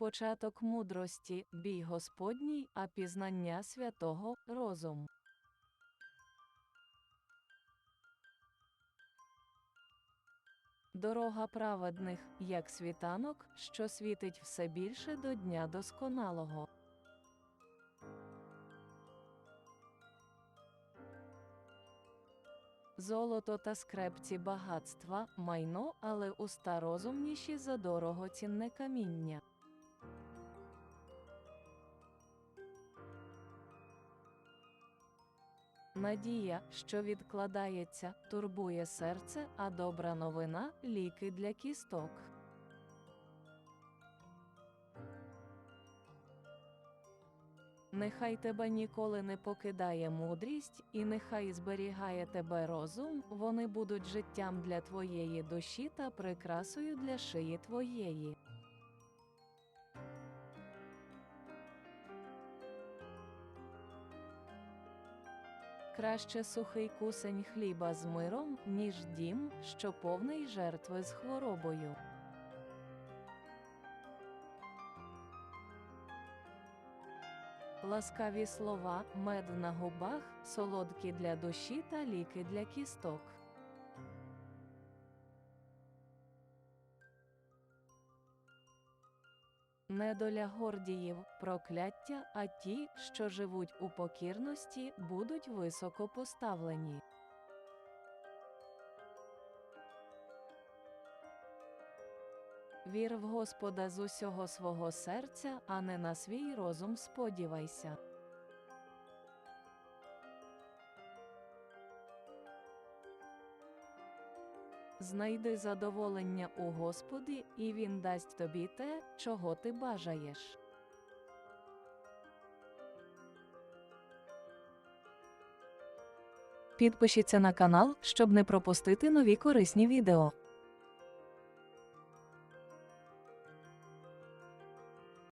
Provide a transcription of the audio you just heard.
початок мудрості, бій Господній, а пізнання святого розум. Дорога праведних, як світанок, що світить все більше до дня досконалого. Золото та скрепці багатства, майно, але уста розумніші за дорогоцінне каміння. Надія, що відкладається, турбує серце, а добра новина ліки для кісток. Нехай тебе ніколи не покидає мудрість, і нехай зберігає тебе розум, вони будуть життям для твоєї душі та прикрасою для шиї твоєї. Краще сухий кусень хліба з миром, ніж дім, що повний жертви з хворобою. Ласкаві слова, мед на губах, солодкі для душі та ліки для кісток. Недоля гордіїв, прокляття, а ті, що живуть у покірності, будуть високо поставлені. Вір в Господа з усього свого серця, а не на свій розум сподівайся. Знайди задоволення у Господі, і Він дасть тобі те, чого ти бажаєш. Підпишіться на канал, щоб не пропустити нові корисні відео.